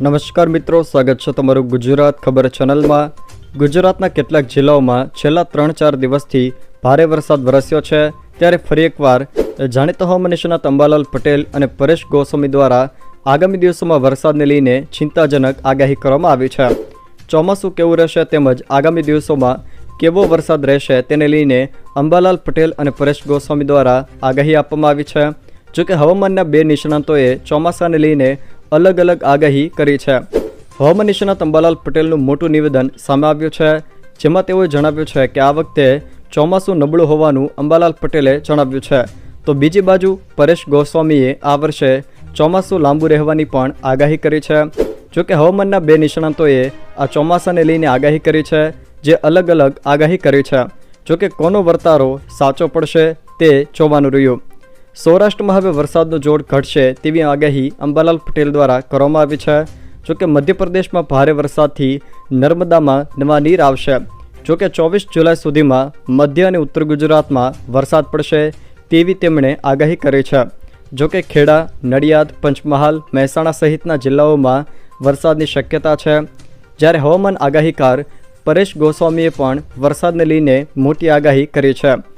નમસ્કાર મિત્રો, સ્વાગત છે તમારું ગુજરાત ખબર ચેનલમાં. ગુજરાતના કેટલાક જિલ્લાઓમાં છેલ્લા ત્રણ ચાર દિવસથી ભારે વરસાદ વરસ્યો છે. ત્યારે ફરી એકવાર જાણીતા હવામાન નિષ્ણાત અંબાલાલ પટેલ અને પરેશ ગોસ્વામી દ્વારા આગામી દિવસોમાં વરસાદને લઈને ચિંતાજનક આગાહી કરવામાં આવી છે. ચોમાસું કેવું રહેશે તેમજ આગામી દિવસોમાં કેવો વરસાદ રહેશે તેને લઈને અંબાલાલ પટેલ અને પરેશ ગોસ્વામી દ્વારા આગાહી આપવામાં આવી છે. જોકે હવામાનના બે નિષ્ણાતોએ ચોમાસાને લઈને અલગ અલગ આગાહી કરી છે. હવામાન નિષ્ણાત અંબાલાલ પટેલનું મોટું નિવેદન સામે આવ્યું છે, જેમાં તેઓએ જણાવ્યું છે કે આ વખતે ચોમાસું નબળું હોવાનું અંબાલાલ પટેલે જણાવ્યું છે. તો બીજી બાજુ પરેશ ગોસ્વામીએ આ વર્ષે ચોમાસું લાંબુ રહેવાની પણ આગાહી કરી છે. જોકે હવામાનના બે નિષ્ણાંતોએ આ ચોમાસાને લઈને આગાહી કરી છે, જે અલગ અલગ આગાહી કરી છે. જોકે કોનો વર્તારો સાચો પડશે તે જોવાનું રહ્યું. સૌરાષ્ટ્રમાં હવે વરસાદનો જોર ઘટશે તેવી આગાહી અંબાલાલ પટેલ દ્વારા કરવામાં આવી છે. જોકે મધ્યપ્રદેશમાં ભારે વરસાદથી નર્મદામાં નવા નીર આવશે. જોકે ચોવીસ જુલાઈ સુધીમાં મધ્ય અને ઉત્તર ગુજરાતમાં વરસાદ પડશે તેવી તેમણે આગાહી કરી છે. જોકે ખેડા, નડિયાદ, પંચમહાલ, મહેસાણા સહિતના જિલ્લાઓમાં વરસાદની શક્યતા છે. જ્યારે હવામાન આગાહીકાર પરેશ ગોસ્વામીએ પણ વરસાદને લઈને મોટી આગાહી કરી છે.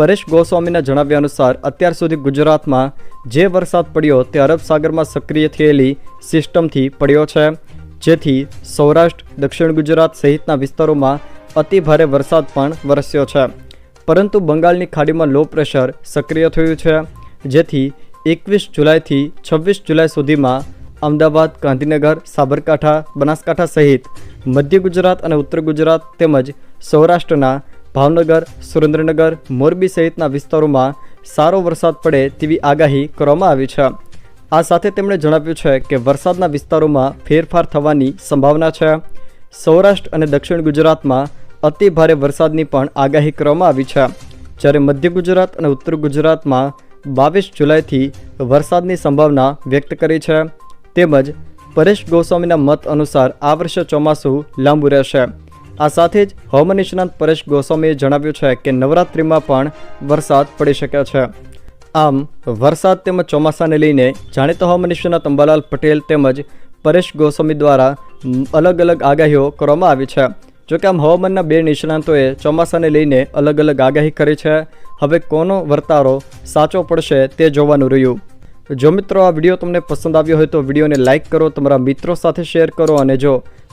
પરેશ ગોસ્વામીના જણાવ્યા અનુસાર, અત્યાર સુધી ગુજરાતમાં જે વરસાદ પડ્યો તે અરબ સાગરમાં સક્રિય થયેલી સિસ્ટમથી પડ્યો છે. જેથી સૌરાષ્ટ્ર, દક્ષિણ ગુજરાત સહિતના વિસ્તારોમાં અતિભારે વરસાદ પણ વરસ્યો છે. પરંતુ બંગાળની ખાડીમાં લો પ્રેશર સક્રિય થયું છે. જેથી એકવીસ જુલાઈથી છવ્વીસ જુલાઈ સુધીમાં અમદાવાદ, ગાંધીનગર, સાબરકાંઠા, બનાસકાંઠા સહિત મધ્ય ગુજરાત અને ઉત્તર ગુજરાત તેમજ સૌરાષ્ટ્રના ભાવનગર, સુરેન્દ્રનગર, મોરબી સહિતના વિસ્તારોમાં સારો વરસાદ પડે તેવી આગાહી કરવામાં આવી છે. આ સાથે તેમણે જણાવ્યું છે કે વરસાદના વિસ્તારોમાં ફેરફાર થવાની સંભાવના છે. સૌરાષ્ટ્ર અને દક્ષિણ ગુજરાતમાં અતિ ભારે વરસાદની પણ આગાહી કરવામાં આવી છે. જ્યારે મધ્ય ગુજરાત અને ઉત્તર ગુજરાતમાં બાવીસ જુલાઈથી વરસાદની સંભાવના વ્યક્ત કરી છે. તેમજ પરેશ ગોસ્વામીના મત અનુસાર આ વર્ષે ચોમાસું લાંબુ રહેશે. આ સાથે જ હવામાન નિષ્ણાંત પરેશ ગોસ્વામીએ જણાવ્યું છે કે નવરાત્રિમાં પણ વરસાદ પડી શકે છે. આમ, વરસાદ તેમજ ચોમાસાને લઈને જાણીતા હવામાન નિષ્ણાત અંબાલાલ પટેલ તેમજ પરેશ ગોસ્વામી દ્વારા અલગ અલગ આગાહીઓ કરવામાં આવી છે. જોકે આમ હવામાનના બે નિષ્ણાંતોએ ચોમાસાને લઈને અલગ અલગ આગાહી કરી છે. હવે કોનો વર્તારો સાચો પડશે તે જોવાનું રહ્યું. જો મિત્રો આ વીડિયો તમને પસંદ આવ્યો હોય તો વિડીયોને લાઇક કરો, તમારા મિત્રો સાથે શેર કરો અને જો